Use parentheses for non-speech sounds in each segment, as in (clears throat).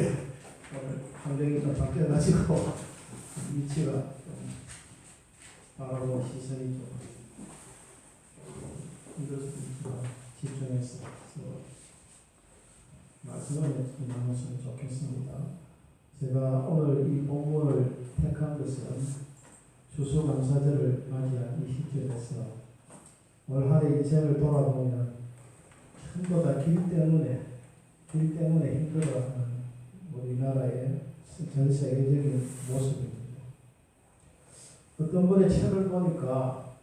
이게 오늘 환경이 좀 바뀌어가지고 (laughs) 위치가 좀 바라보는 시선이 좀좀 집중해서 또 말씀을 좀 나눴으면 좋겠습니다. 제가 오늘 이 본문을 택한 것은 추수감사절을 맞이한 이 시점에서 올 한해 인생을 돌아보면 전부 다길 때문에 길 때문에 힘들어하는 우리나라의 전 세계적인 모습입니다. 어떤 분의 책을 보니까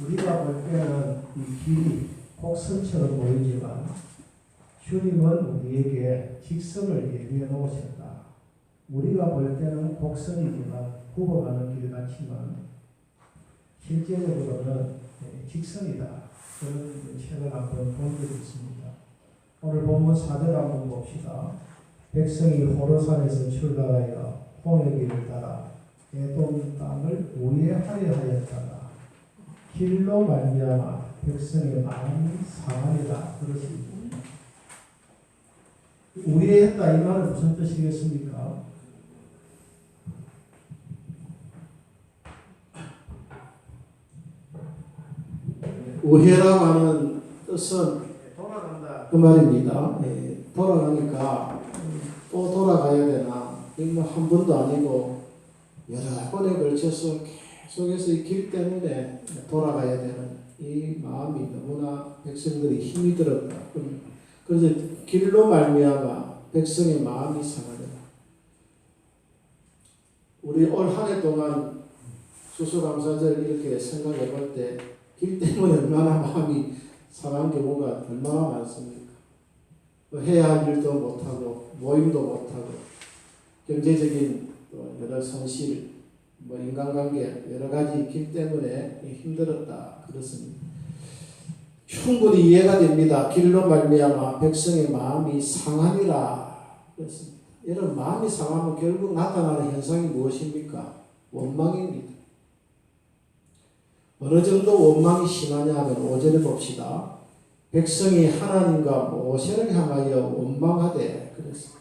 우리가 볼 때는 이 길이 곡선처럼 보이지만 주님은 우리에게 직선을 예비해 놓으셨다. 우리가 볼 때는 곡선이지만 굽어가는 길 같지만 실제적으로는 직선이다. 그런 책을 한번 본 적이 있습니다. 오늘 본문 4절 한번 봅시다. 백성이 호로산에서 출발하여 홍해 길을 따라 에돔 땅을 우회하려 하였다가 길로 말미암아 백성의 마음이 상하리라 그렇습니다. 우회했다 이 말은 무슨 뜻이겠습니까? 우회라고 하는 뜻은 돌아간다. 그 말입니다. 예, 돌아가니까 또 돌아가야 되나? 이거 한 번도 아니고 여러 번에 걸쳐서 계속해서 이 길 때문에 돌아가야 되는 이 마음이 너무나 백성들이 힘이 들었다. 그래서 길로 말미암아 백성의 마음이 상하더라. 우리 올 한 해 동안 수수감사절 이렇게 생각해 볼 때 길 때문에 얼마나 마음이 상한 경우가 얼마나 많습니까? 뭐 해야 할 일도 못하고 모임도 못하고 경제적인 또 여러 손실, 뭐 인간관계 여러 가지 길 때문에 힘들었다 그렇습니다. 충분히 이해가 됩니다. 길로 말미암아 백성의 마음이 상하니라 그렇습니다. 이런 마음이 상하면 결국 나타나는 현상이 무엇입니까? 원망입니다. 어느 정도 원망이 심하냐 하면 5절에 봅시다. 백성이 하나님과 모세를 향하여 원망하되 그랬습니다.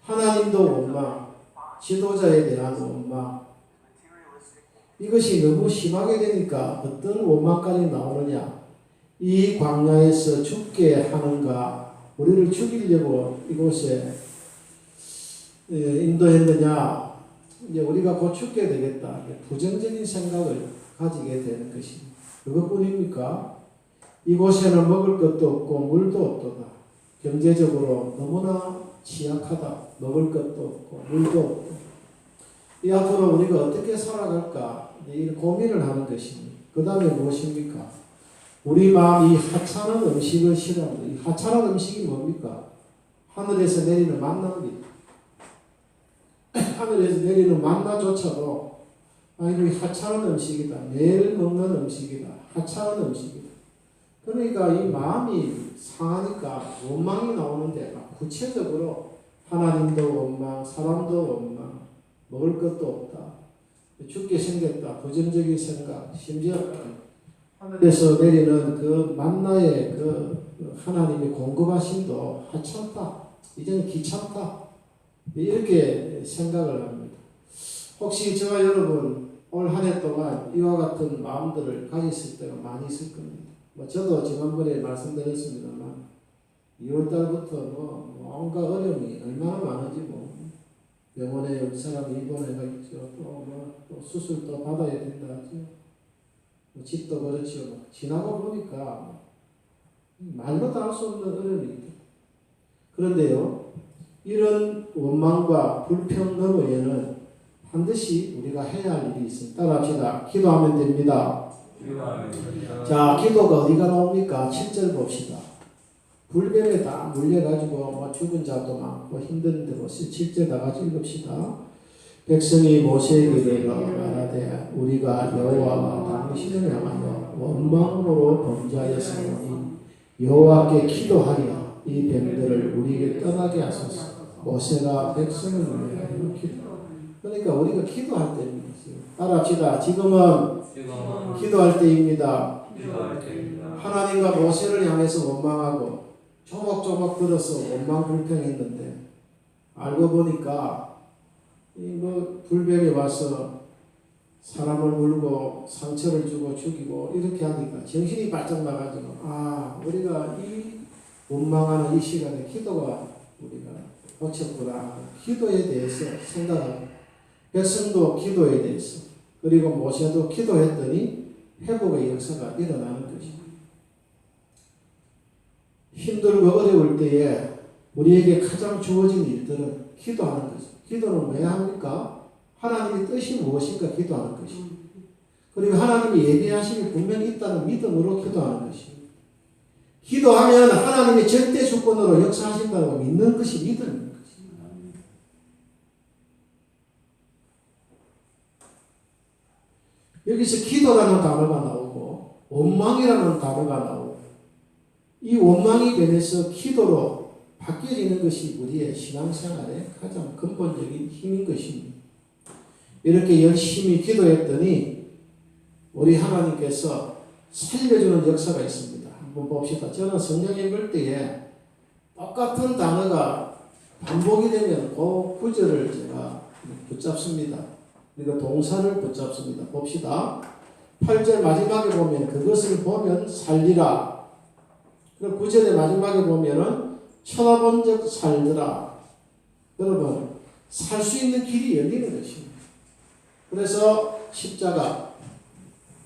하나님도 원망, 지도자에 대한 원망. 이것이 너무 심하게 되니까 어떤 원망까지 나오느냐? 이 광야에서 죽게 하는가? 우리를 죽이려고 이곳에 인도했느냐? 이제 우리가 곧 죽게 되겠다. 부정적인 생각을 가지게 되는 것입니다. 그것뿐입니까? 이곳에는 먹을 것도 없고 물도 없도다. 경제적으로 너무나 취약하다. 먹을 것도 없고 물도 없고. 이 앞으로 우리가 어떻게 살아갈까? 이 고민을 하는 것입니다. 그 다음에 무엇입니까? 우리 마음 이 하찮은 음식을 싫어합니다. 이 하찮은 음식이 뭡니까? 하늘에서 내리는 만나입니다. (clears throat) 하늘에서 내리는 만나조차도 아이고 이 하찮은 음식이다. 매일 먹는 음식이다. 하찮은 음식이다. 그러니까 이 마음이 상하니까 원망이 나오는데 구체적으로 하나님도 원망, 사람도 원망, 먹을 것도 없다. 죽게 생겼다. 부정적인 생각, 심지어 하늘에서 내리는 그 만나의 그 하나님의 공급하심도 하찮다. 이제는 귀찮다. 이렇게 생각을 합니다. 혹시 저와 여러분 올 한 해 동안 이와 같은 마음들을 가졌을 때가 많이 있을 겁니다. 뭐 저도 지난번에 말씀드렸습니다만 2월 달부터 뭐 온갖 어려움이 얼마나 많은지 뭐 병원에 올 사람이 입원해가 있죠. 또뭐 또 수술도 받아야 된다 하죠. 뭐 집도 그렇죠. 뭐 지나고 보니까 말로 다 할 수 없는 어려움이 있다. 그런데요, 이런 원망과 불평 너머에는 반드시 우리가 해야 할 일이 있습니다. 따라 합시다. 기도하면 됩니다. 자, 기도가 어디가 나옵니까? 7절 봅시다. 불뱀에 다 물려가지고 뭐 죽은 자도 많고 힘든 데로 7절 다 같이 읽읍시다. 백성이 모세에게 이르러 말하되 우리가 여호와와 당신을 향하여 원망으로 범죄하였으니 여호와께 기도하여 이 뱀들을 우리에게 떠나게 하소서. 모세가 백성을 위하여 기도. 그러니까 우리가 기도할 때입니다. 따라합시다. 지금은 기도할 때입니다. 하나님과 모세를 향해서 원망하고 조목조목 들어서 원망 불평했는데 알고 보니까 이뭐 불뱀이 와서 사람을 물고 상처를 주고 죽이고 이렇게 하니까 정신이 발작 나가지고 아 우리가 이 원망하는 이 시간에 기도가 우리가 놓쳤구나 기도에 대해서 생각하고 백성도 기도에 대해서 그리고 모세도 기도했더니 회복의 역사가 일어나는 것입니다. 힘들고 어려울 때에 우리에게 가장 주어진 일들은 기도하는 것입니다. 기도는 왜 합니까? 하나님의 뜻이 무엇인가 기도하는 것입니다. 그리고 하나님이 예비하심이 분명히 있다는 믿음으로 기도하는 것입니다. 기도하면 하나님의 절대 주권으로 역사하신다고 믿는 것이 믿음입니다. 여기서 기도라는 단어가 나오고 원망이라는 단어가 나오고 이 원망이 변해서 기도로 바뀌어지는 것이 우리의 신앙생활의 가장 근본적인 힘인 것입니다. 이렇게 열심히 기도했더니 우리 하나님께서 살려주는 역사가 있습니다. 한번 봅시다. 저는 성경 읽을 때에 똑같은 단어가 반복이 되면 그 구절을 제가 붙잡습니다. 그리고 동사를 붙잡습니다. 봅시다. 8절 마지막에 보면 그것을 보면 살리라. 그리고 9절의 마지막에 보면은 쳐다본 적 살더라. 여러분, 살 수 있는 길이 열리는 것입니다. 그래서 십자가,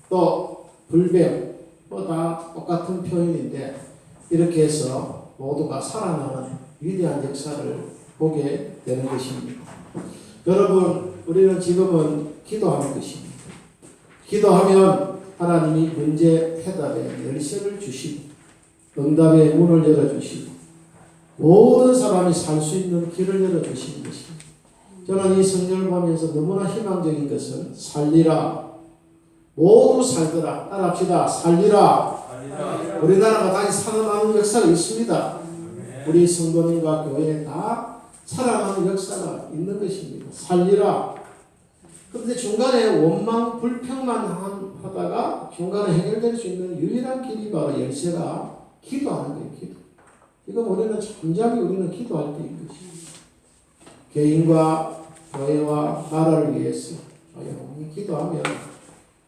또 불뱀, 뭐다 똑같은 표현인데, 이렇게 해서 모두가 살아나는 위대한 역사를 보게 되는 것입니다. 여러분, 우리는 지금은 기도하는 것입니다. 기도하면 하나님이 문제 해답에 열쇠를 주시고, 응답의 문을 열어주시고, 모든 사람이 살 수 있는 길을 열어주시는 것입니다. 저는 이 성경을 보면서 너무나 희망적인 것은 살리라. 모두 살더라. 따라합시다. 살리라. 우리나라가 다시 살아나는 역사가 있습니다. 우리 성도님과 교회에 다 살아나는 역사가 있는 것입니다. 살리라. 그런데 중간에 원망, 불평만 한- 하다가 중간에 해결될 수 있는 유일한 길이 바로 열쇠가 기도하는 거예요. 기도. 이거 우리는 잠잠히 우리는 기도할 때인 것입니다. 개인과 교회와 나라를 위해서 조용히 기도하면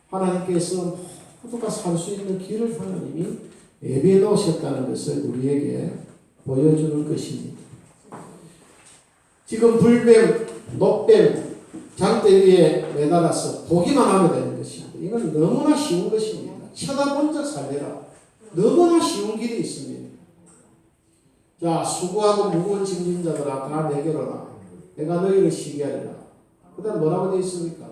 하나님께서 모두가 살 수 있는 길을 하나님이 예비해 놓으셨다는 것을 우리에게 보여주는 것입니다. 지금 불뱀, 녹뱀, 장대 위에 매달아서 보기만 하면 되는 것입니다. 이건 너무나 쉬운 것입니다. 쳐다본 적 살려라. 너무나 쉬운 길이 있습니다. 자, 수고하고 무거운 짐진 자들아 다 내게로 라 내가 너희를 쉬게 하리라. 그 다음 뭐라고 되어 있습니까?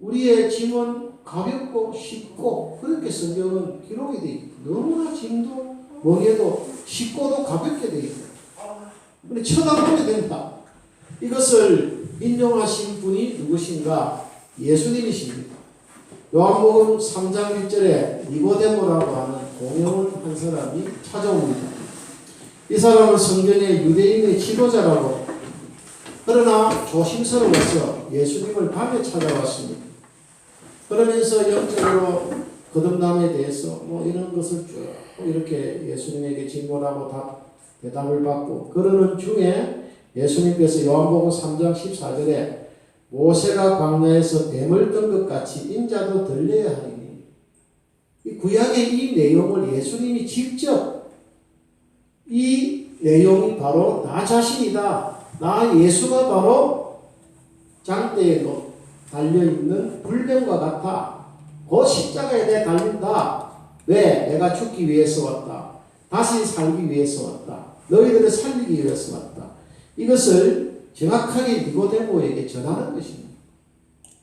우리의 짐은 가볍고 쉽고 그렇게 성경은 기록이 되어 있고 너무나 짐도 멍에도 쉽고도 가볍게 되어 있고 근데 쳐다보게 된다. 이것을 인용하신 분이 누구신가? 예수님이십니다. 요한복음 3장 1절에 니고데모라고 하는 공용을 한 사람이 찾아옵니다. 이 사람은 성경의 유대인의 지도자라고 그러나 조심스러워서 예수님을 밤에 찾아왔습니다. 그러면서 영적으로 거듭남에 대해서 뭐 이런 것을 쭉 이렇게 예수님에게 질문하고 답, 대답을 받고 그러는 중에 예수님께서 요한복음 3장 14절에 모세가 광야에서 뱀을 뜬것 같이 인자도 들려야 하리니 이 구약의 이 내용을 예수님이 직접 이 내용이 바로 나 자신이다. 나 예수가 바로 장대에 달려있는 불뱀과 같아. 그 십자가에 내 달린다. 왜? 내가 죽기 위해서 왔다. 다시 살기 위해서 왔다. 너희들을 살리기 위해서 왔다. 이것을 정확하게 니고데모에게 전하는 것입니다.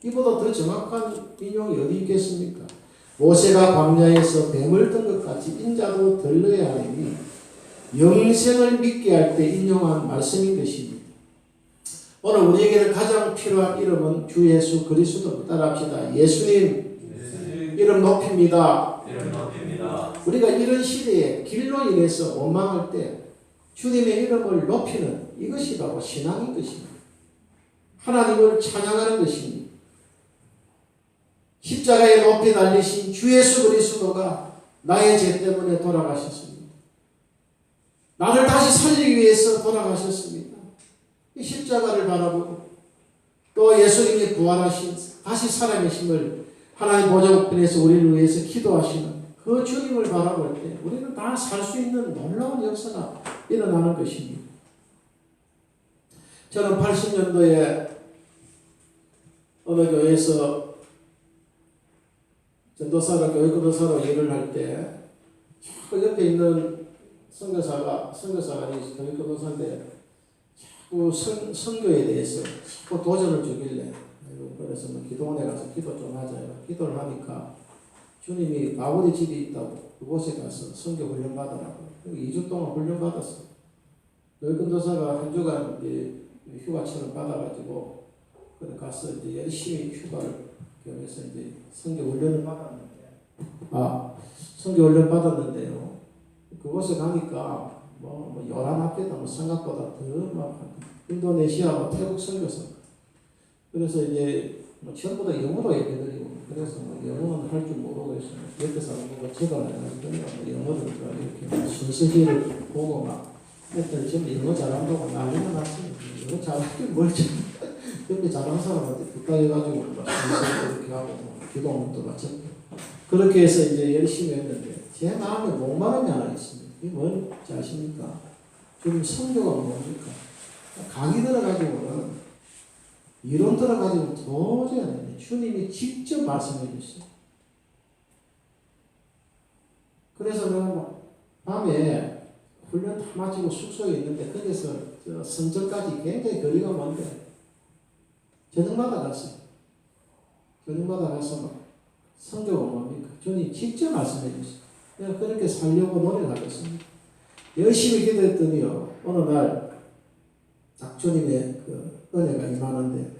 이보다 더 정확한 인용이 어디 있겠습니까? 모세가 광야에서 뱀을 뜬것 같이 인자도 들러야 하니 영생을 믿게 할 때 인용한 말씀인 것입니다. 오늘 우리에게는 가장 필요한 이름은 주 예수 그리스도 따라합시다. 예수님 이름 높입니다. 우리가 이런 시대에 길로 인해서 원망할 때 주님의 이름을 높이는 이것이 바로 신앙인 것입니다. 하나님을 찬양하는 것입니다. 십자가에 높이 달리신 주 예수 그리스도가 나의 죄 때문에 돌아가셨습니다. 나를 다시 살리기 위해서 돌아가셨습니다. 이 십자가를 바라보고 또 예수님이 부활하신 다시 살아계심을 하나님 보좌국편에서 우리를 위해서 기도하시는 그 주님을 바라볼 때 우리는 다 살 수 있는 놀라운 역사가 일어나는 것입니다. 저는 80년도에 어느 교회에서 전도사로 교육교도사로 일을 할 때 그 옆에 있는 선교사가 선교사가 아니지 교육교도사인데 자꾸 선, 선교에 대해서 자꾸 도전을 주길래 그래서 뭐 기도원에 가서 기도 좀 하자요. 기도를 하니까 주님이 아버지 집이 있다고 그곳에 가서 선교 훈련 받으라고. 2주 동안 훈련 받았어. 교육교도사가 한 주간 이제 휴가처럼 받아가지고 가서 이제 열심히 휴가를 겸해서 이제 선교 훈련을 받았는데 아 선교 훈련 받았는데요. 그곳에 가니까 뭐, 뭐 열한 학교다 뭐 생각보다 더막 인도네시아와 태국 선교사. 그래서 이제 뭐 전부 다 영어로 얘기해드리고 그래서 뭐 영어는 할 줄 모르고 있어요 옆에서 뭐 제가 그러니까 뭐 영어를 이렇게 순서지를 보고 막 했더니 전부 영어 잘한다고 난리가 났어요 영어 잘하긴 뭘 좀. 옆에 잘하는 사람한테 부탁해가지고 막 순서 이렇게 하고 뭐 기도문도 마쳤고 그렇게 해서 이제 열심히 했는데 제 마음에 목마름이 하나 있습니다. 이게 뭔지 아십니까? 지금 성교가 뭡니까? 강의 들어가지고는 이론 들어가지고 도저히 안 됩니다. 주님이 직접 말씀해 주시요 그래서 내가 뭐 밤에 훈련 다 마치고 숙소에 있는데 거기서 저 성전까지 굉장히 거리가 먼데 저녁마다 갔어요. 저녁마다 가서 막 성경은 뭡니까? 주님 직접 말씀해 주시요 내가 그렇게 살려고 노력하겠습니다. 열심히 기도했더니요. 어느 날 딱 주님의 그 은혜가 임하는데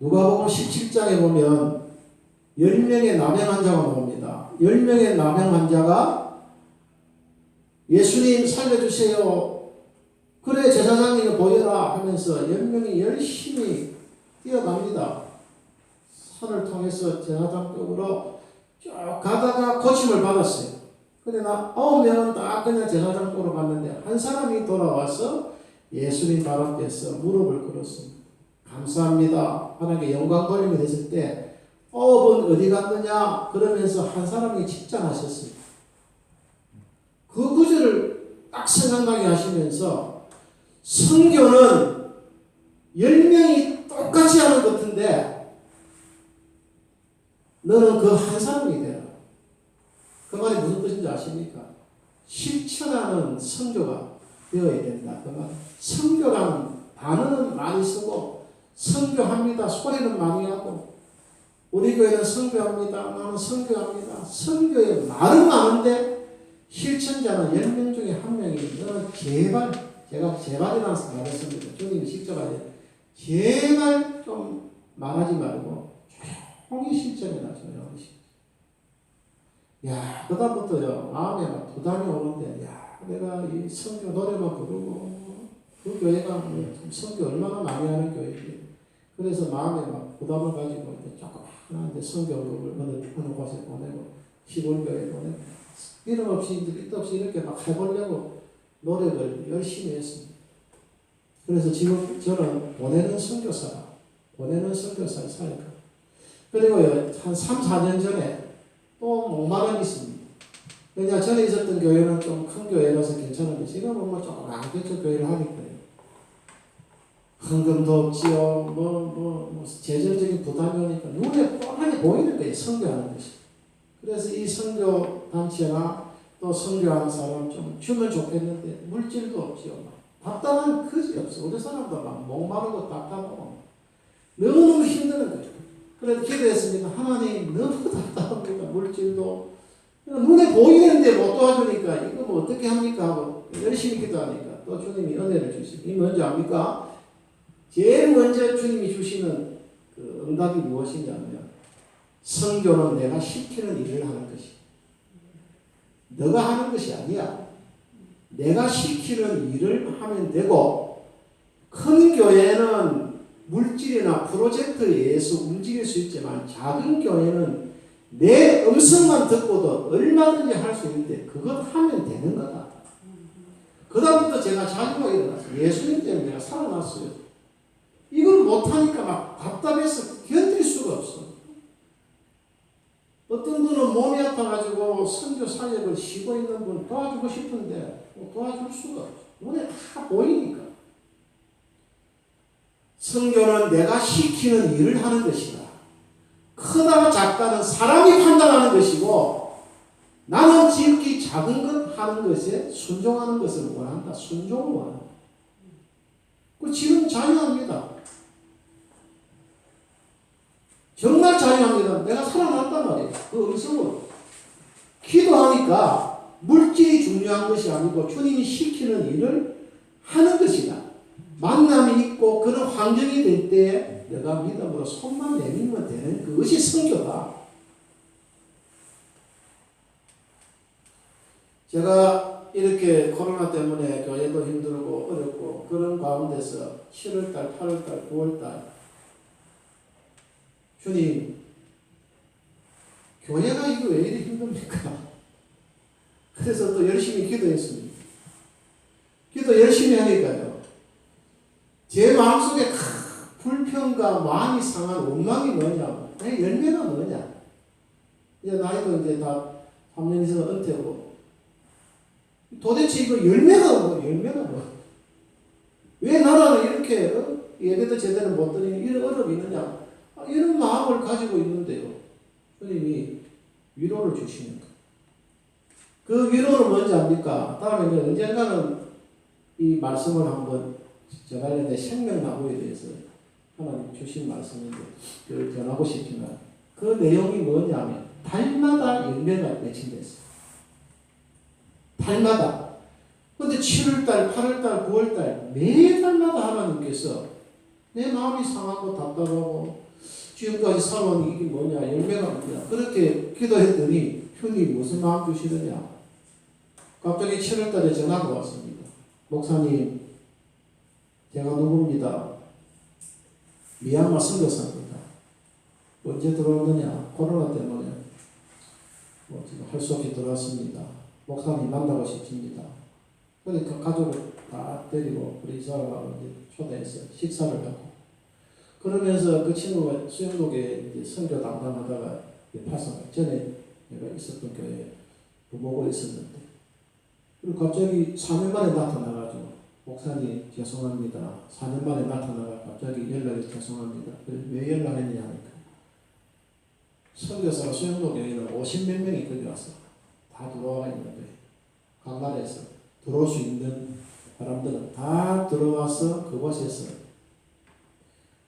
누가복음 17장에 보면 10명의 남행 환자가 나옵니다. 10명의 남행 환자가 예수님 살려주세요. 그래 제사장님 보여라 하면서 10명이 열심히 뛰어갑니다. 산을 통해서 제사장 쪽으로 쭉 가다가 고침을 받았어요. 그러나 아홉 명은 다 그냥 제사장 쪽으로 갔는데 한 사람이 돌아와서 예수님 발 앞에서 무릎을 꿇었습니다. 감사합니다. 하나님께 영광 돌림이 됐을 때 아홉은 어디 갔느냐 그러면서 한 사람이 칭찬하셨습니다. 그 구절을 딱 생각나게 하시면서 성교는 열 명이 똑같이 하는 것 같은데 너는 그 한 사람이 되라. 그 말이 무슨 뜻인지 아십니까? 실천하는 성교가 되어야 된다. 그 말. 성교라는 단어는 많이 쓰고 성교합니다. 소리는 많이 하고 우리 교회는 성교합니다. 나는 성교합니다. 성교의 말은 많은데 실천자는 10명 중에 한 명이 너는 제발 제가 제발이라는 말을 씁니다. 주님이 직접 하죠. 제발 좀 말하지 말고 조용히 실천해라. 조용히 야, 그다음부터요, 마음에 막 부담이 오는데, 야, 내가 이 성교 노래만 부르고, 그 교회가 뭐 성교 얼마나 많이 하는 교회지. 그래서 마음에 막 부담을 가지고, 이제 조그마한데 성교를 어느, 어느 곳에 보내고, 시골교회에 보내고, 이름 없이, 뜻 없이 이렇게 막 해보려고 노력을 열심히 했습니다. 그래서 지금 저는 보내는 선교사, 보내는 선교사의 사니까. 그리고요, 한 3, 4년 전에 또 목마름이 있습니다. 왜냐, 전에 있었던 교회는 좀 큰 교회라서 괜찮은데, 지금은 뭐 안개적 교회를 하니까요. 헌금도 없지요, 뭐, 뭐, 뭐, 재정적인 부담이 오니까 눈에 뻔하게 보이는 거예요, 선교하는 것이. 그래서 이 선교 단체나 또 선교하는 사람 좀 주면 좋겠는데, 물질도 없지요. 답답한 그지 없어. 우리 사람도 막 목마르고 답답하고 너무너무 힘드는 거예요. 그래서 기도했습니다. 하나님 너무 (laughs) 답답합니다. 물질도 눈에 보이는데 못 도와주니까 이거 뭐 어떻게 합니까 하고 열심히 기도하니까 또 주님이 은혜를 주시고 이 뭔지 압니까? 제일 먼저 주님이 주시는 그 응답이 무엇이냐면 성교는 내가 시키는 일을 하는 것이 너가 하는 것이 아니야. 내가 시키는 일을 하면 되고 큰 교회는 물질이나 프로젝트에 의해서 움직일 수 있지만 작은 교회는 내 음성만 듣고도 얼마든지 할 수 있는데 그것 하면 되는 거다. 그다음부터 제가 자주가 일어났어요. 예수님 때문에 내가 살아났어요. 이걸 못하니까 막 답답해서 견딜 수가 없어. 어떤 분은 몸이 아파가지고 선교 사역을 쉬고 있는 분 도와주고 싶은데 뭐 도와줄 수가 없어. 눈에 다 보이니까. 선교는 내가 시키는 일을 하는 것이다. 크다가 작다는 사람이 판단하는 것이고 나는 지극히 작은 것 하는 것에 순종하는 것을 원한다. 순종을 원한다. 그 지금 자유합니다. 정말 자유합니다. 내가 살아났단 말이에요. 그 음성으로. 기도하니까 물질이 중요한 것이 아니고 주님이 시키는 일을 하는 것이다. 만남이 있고 그런 환경이 될때 내가 믿음으로 손만 내밀면 되는 그것이 성교다. 제가 이렇게 코로나 때문에 교회도 힘들고 어렵고 그런 가운데서 7월달, 8월달, 9월달 주님 교회가 이거 왜 이리 힘듭니까? (laughs) 그래서 또 열심히 기도했습니다. 기도 열심히 하니까요. 제 마음속에 큰 불평과 마음이 상한 원망이 뭐냐? 내 열매가 뭐냐? 이제 나이도 이제 다 3년 이상 은퇴고 도대체 이거 열매가 뭐 열매가 뭐? 왜 나라는 이렇게 어? 예배도 제대로 못 드리는 이런 어려움이 있느냐? 아, 이런 마음을 가지고 있는데요. 주님이 위로를 주시는 거. 그 위로는 뭔지 압니까? 다음에 언젠가는 이 말씀을 한번 이제 생명나무에 대해서 하나님 주신 말씀인데 그걸 전하고 싶지만 그 내용이 뭐냐면 달마다 열매가 맺힌댔어요. 달마다. 근데 7월달, 8월달, 9월달 매달마다 하나님께서 내 마음이 상하고 답답하고 지금까지 살아온 이게 뭐냐 열매가 뭐냐 그렇게 기도했더니 형님 무슨 마음 주시느냐 갑자기 7월달에 전화가 왔습니다. 목사님 제가 누굽니다. 미얀마 선교사입니다. 언제 들어왔느냐 코로나 때문에 뭐 지금 할 수 없이 들어왔습니다. 목사님 만나고 싶습니다. 그러니까 가족을 다 데리고 우리 사람하고 이제 초대해서 식사를 하고 그러면서 그 친구가 수영독에 이제 선교 담당하다가 파송 전에 내가 있었던 교회 부모가 있었는데 그리고 갑자기 4년 만에 나타나가지고 목사님 죄송합니다. 4년 만에 나타나가 갑자기 연락이 죄송합니다. 왜 연락했느냐 하니까 선교사가 수영독 여기는 50몇 명이 거기 왔어. 다 들어와 있는데 강단에서 들어올 수 있는 사람들은 다 들어와서 그곳에서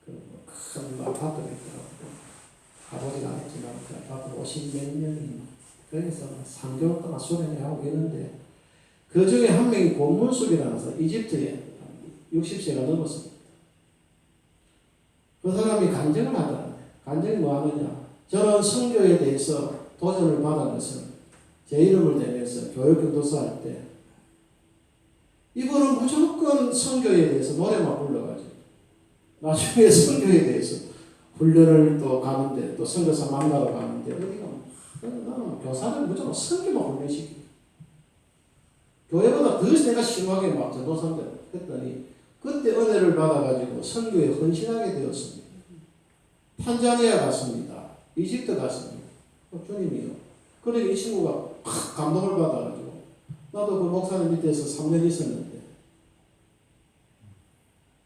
그큰 아파트가 있더라고요. 가보진 않았지만 그 아파트 50몇 명이 거기서 3개월 동안 수련회 하고 있는데 그 중에 한 명이 고문숙이라서 이집트에 60세가 넘었습니다. 그 사람이 간증을 하더라. 간증이 뭐 하느냐. 저는 성교에 대해서 도전을 것은 제 이름을 대면서 교육 교도소 할때 이분은 무조건 성교에 대해서 노래만 불러가지고 나중에 (laughs) 성교에 대해서 훈련을 또 가는데 또 선교사 만나러 가는데 어디가 나는 교사를 무조건 성교만 훈련시키 교회보다 더 내가 심하게 막 전도사들 했더니 그때 은혜를 받아가지고 선교에 헌신하게 되었습니다. 탄자니아 갔습니다. 이집트 갔습니다. 어, 주님이요. 그러니 이 친구가 팍 감동을 받아가지고 나도 그 목사님 밑에서 3년 있었는데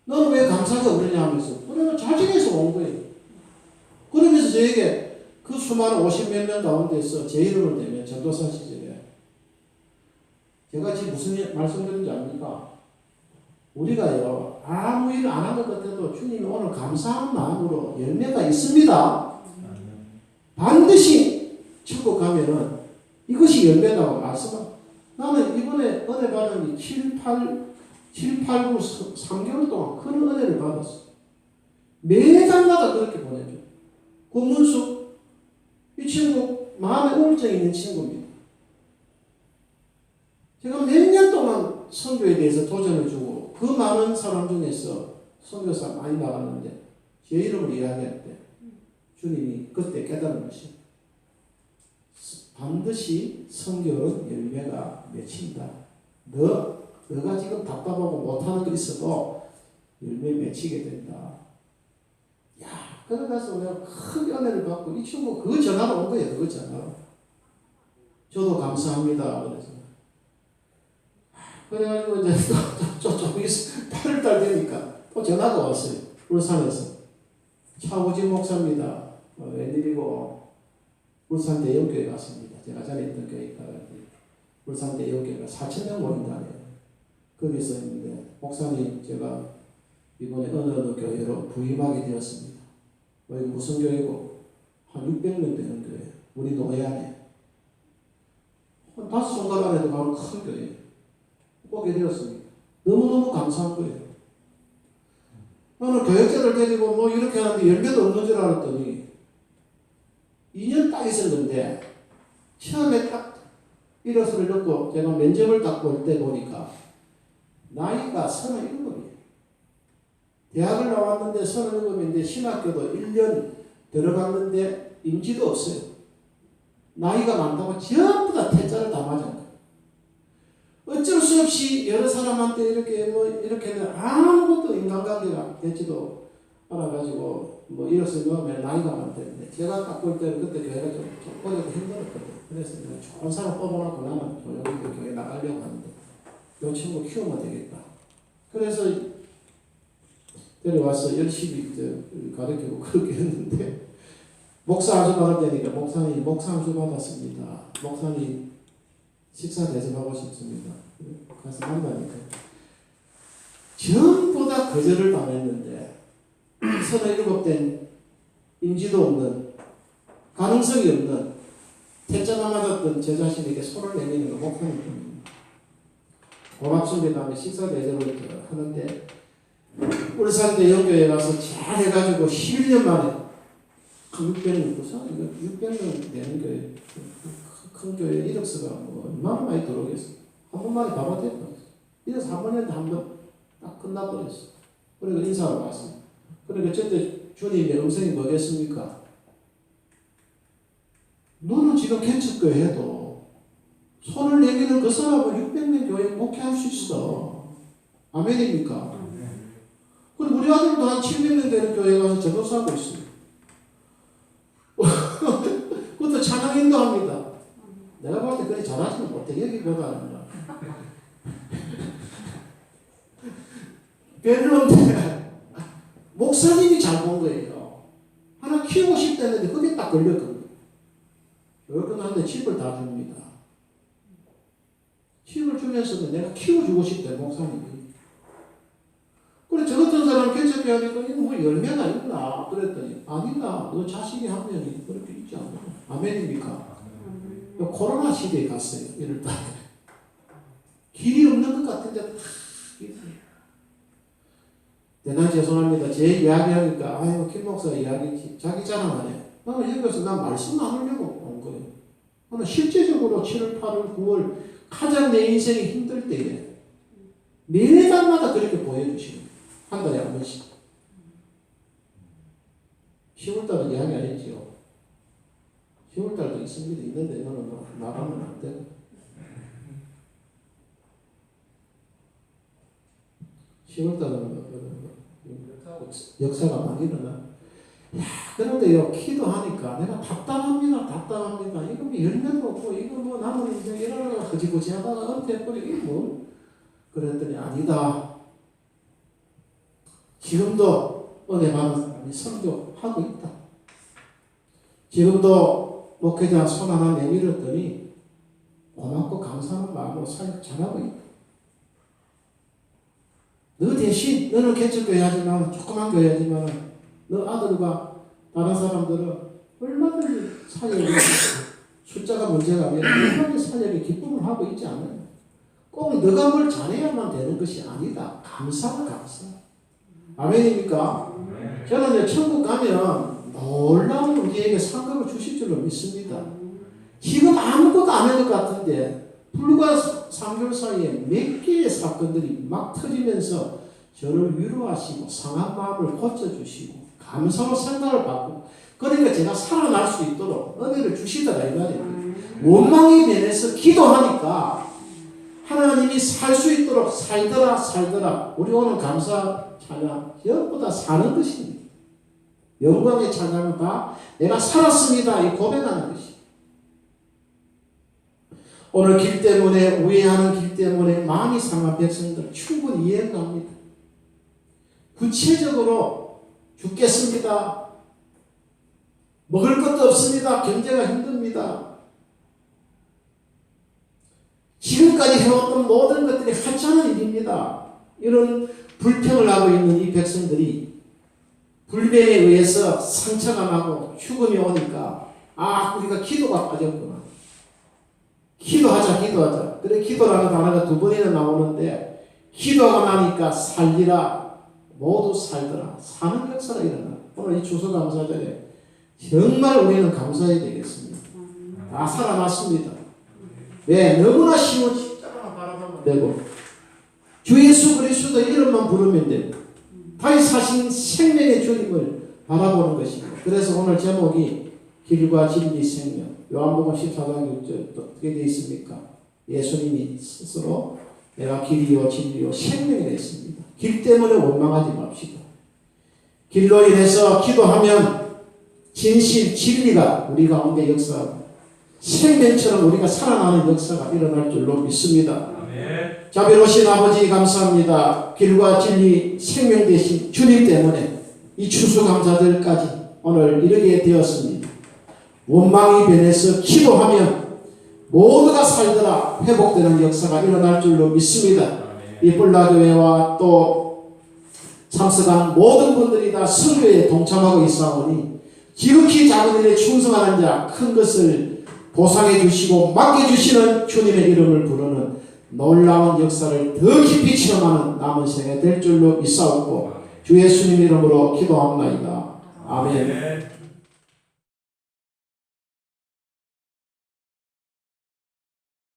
너는 왜 감사가 없느냐 하면서 그러면 자진해서 온 거예요. 그러면서 저에게 그 수많은 50몇 명 가운데서 제 이름을 대면 전도사 시절에 제가 지금 무슨 말씀드린지 압니까? 우리가요 아무 일 안 한 것 같아도 주님이 오늘 감사한 마음으로 열매가 있습니다. 반드시 천국 가면은 이것이 열매라고 말씀을 나는 이번에 은혜 받은 게 7, 8, 7, 8, 9, 3개월 동안 큰 은혜를 받았어. 매달마다 그렇게 보내줘. 고문수, 이 친구 마음에 우울증 있는 친구입니다. 제가 몇 년 동안 선교에 대해서 도전을 주고 그 많은 사람 중에서 선교사 많이 나갔는데 제 이름을 이야기할 때 주님이 그때 깨달은 것이 반드시 성경은 열매가 맺힌다. 너, 너가 지금 답답하고 못하는 거 있어도 열매 맺히게 된다. 야, 그러면서 내가 큰 은혜를 받고 이 친구 그 전화가 온 거예요. 그 전화로. 저도 감사합니다. 그래서. 그래가지고 이제 또, 또, 좀 있어. 8월달 되니까 또 전화가 왔어요. 울산에서. 차우진 목사입니다. 어, 웬일이고 울산 대형교회 갔습니다. 제가 전에 있던 교회가 울산 대형교회가 4천 명 모인다네요. 거기서 있는데 목사님 제가 이번에 어느 어느 교회로 부임하게 되었습니다. 여기 무슨 교회고 한 600명 되는 교회. 우리 노예안에 한 다섯 손가락 안에도 가는 큰 교회 오게 되었습니다. 너무너무 감사한 거예요. 나는 교역자를 데리고 뭐 이렇게 하는데 열매도 없는 줄 알았더니 2년 딱 있었는데 처음에 딱 일어서를 듣고 제가 면접을 딱 볼 때 보니까 나이가 37이에요. 대학을 나왔는데 37인데 신학교도 1년 들어갔는데 임지도 없어요. 나이가 많다고 전부 다 태자를 다 맞은 거예요. 어쩔 수 없이 여러 사람한테 이렇게 뭐 이렇게는 아무것도 인간관계가 되지도 않아가지고 뭐 이렇게 넣으면 나이가 많대는데 제가 딱 볼 때는 그때 교회가 좀, 좀 어렵고 힘들었거든요. 그래서 내가 좋은 사람 뽑아놓고 나는 조용히 그 교회 나가려고 하는데 이 친구 키우면 되겠다. 그래서 데려와서 열심히 가르치고 (laughs) 그렇게 했는데 목사 안수 받았다니까 목사님 목사 안수 받았습니다. 목사님 식사 대접하고 싶습니다. 가서 만나니까 전부 다 거절을 당했는데 서른일곱 된 인지도 없는 가능성이 없는 태자나 맞았던 제 자신에게 손을 내미는 거 목사님 고맙습니다. 하며 식사 대접을 하는데 울산 대형교회 가서 잘 해가지고 11년 만에 600명 무슨 이거 600명 되는 교회 큰, 큰 교회 이력서가 뭐 얼마나 많이 들어오겠어 한 번만에 다 받았다 이래서 한 번에 한번 딱 끝나버렸어 그리고 인사하러 왔어 그러니까 저때 주님의 음성이 뭐겠습니까 너는 지금 개척교회 해도 손을 내미는 그 사람은 600명 교회 목회할 수 있어 아멘입니까 그리고 우리 아들도 한 700명 되는 교회 가서 전도사하고 있어요. (laughs) 그것도 찬양 인도합니다. 내가 볼 때 그리 잘하지는 못해. 여기보다는. 별로인데, (laughs) 목사님이 잘본 거예요. 하나 키우고 싶다는데 그게 딱 걸렸거든요. 여러분한테 집을 다 줍니다. 집을 주면서도 내가 키워주고 싶다, 목사님이. 그래 저 같은 사람 개척해 하니까 이거 뭐 열매가 있나 그랬더니 아니다 너 자식이 한 명이 그렇게 있지 않나 아멘입니까 코로나 시대에 갔어요 이럴 때 (laughs) 길이 없는 것 같은데 다 대단히 죄송합니다 제 이야기하니까 아유 김 목사 이야기 자기 자랑하네 나는 여기서 난 말씀 나누려고 온 거예요 나는 실제적으로 7월 8월 9월 가장 내 인생이 힘들 때에 매달마다 그렇게 보여주시는 한 달에 한 번씩. 10월달은 이야기 안 했지요. 10월달도 있습니다. 있는데 이거는 뭐 나가면 안 되고. 10월달은 뭐, 역사가 많이 일어나. 야, 그런데요, 기도하니까 내가 답답합니다, 답답합니다. 이거 뭐 열매도 없고, 이거 뭐 나는 이제 이러다가 허지거지 하다가 은퇴해버리고, 이게 뭐. 그랬더니 아니다. 지금도 은혜 받은 사람이 선교하고 있다. 지금도 목회자 손 하나 내밀었더니 고맙고 감사하는 마음으로 사역 잘하고 있다. 너 대신 너는 개척교회 하지만 조그만 교회 하지만 너 아들과 다른 사람들은 얼마든지 사역에 숫자가 문제가 아니라 얼마든지 사역에 기쁨을 하고 있지 않아요. 꼭 너가 뭘 잘해야만 되는 것이 아니다. 감사가 감사. 아멘입니까? 저는 이제 천국 가면 놀라운 우리에게 상급을 주실 줄로 믿습니다. 지금 아무것도 안한것 같은데 불과 3개월 사이에 몇 개의 사건들이 막 터지면서 저를 위로하시고 상한 마음을 고쳐주시고 감사로 생각을 받고 그러니까 제가 살아날 수 있도록 은혜를 주시더라 이 말이에요. 원망이 면해서 기도하니까 하나님이 살 수 있도록 살더라 살더라 우리 오늘 감사 찬양 전부 다 사는 것입니다. 영광의 찬양은 다 내가 살았습니다 이 고백하는 것이. 오늘 길 때문에 우회하는 길 때문에 마음이 상한 백성들 충분히 이해가 갑니다. 구체적으로 죽겠습니다. 먹을 것도 없습니다. 경제가 힘듭니다. 지금까지 해왔던 모든 것들이 하찮은 일입니다. 이런 불평을 하고 있는 이 백성들이 불변에 의해서 상처가 나고 죽음이 오니까 아 우리가 기도가 빠졌구나. 기도하자 기도하자. 그래 기도라는 단어가 두 번이나 나오는데 기도가 나니까 살리라 모두 살더라. 사는 역사가 일어나. 오늘 이 추수감사절에 정말 우리는 감사해야 되겠습니다. 다 살아났습니다. 왜? 너무나 쉬운 십자가만 바라보면 되고 주 예수 그리스도 이름만 부르면 되고 다시 사신 생명의 주님을 바라보는 것입니다. 그래서 오늘 제목이 길과 진리 생명 요한복음 14장 6절 어떻게 되어 있습니까? 예수님이 스스로 내가 길이요 진리요 생명이 됐습니다. 길 때문에 원망하지 맙시다. 길로 인해서 기도하면 진실 진리가 우리 가운데 역사하고 생명처럼 우리가 살아나는 역사가 일어날 줄로 믿습니다. 자비로우신 아버지 감사합니다. 길과 진리 생명 되신 주님 때문에 이 추수감사들까지 오늘 이르게 되었습니다. 원망이 변해서 기도하면 모두가 살더라 회복되는 역사가 일어날 줄로 믿습니다. 이 뿔라교회와 또 참석한 모든 분들이 다 선교에 동참하고 있사오니 지극히 작은 일에 충성하는 자 큰 것을 보상해 주시고 맡겨 주시는 주님의 이름을 부르는 놀라운 역사를 더 깊이 체험하는 남은 생에 될 줄로 믿사옵고 주 예수님 이름으로 기도합나이다. 아멘.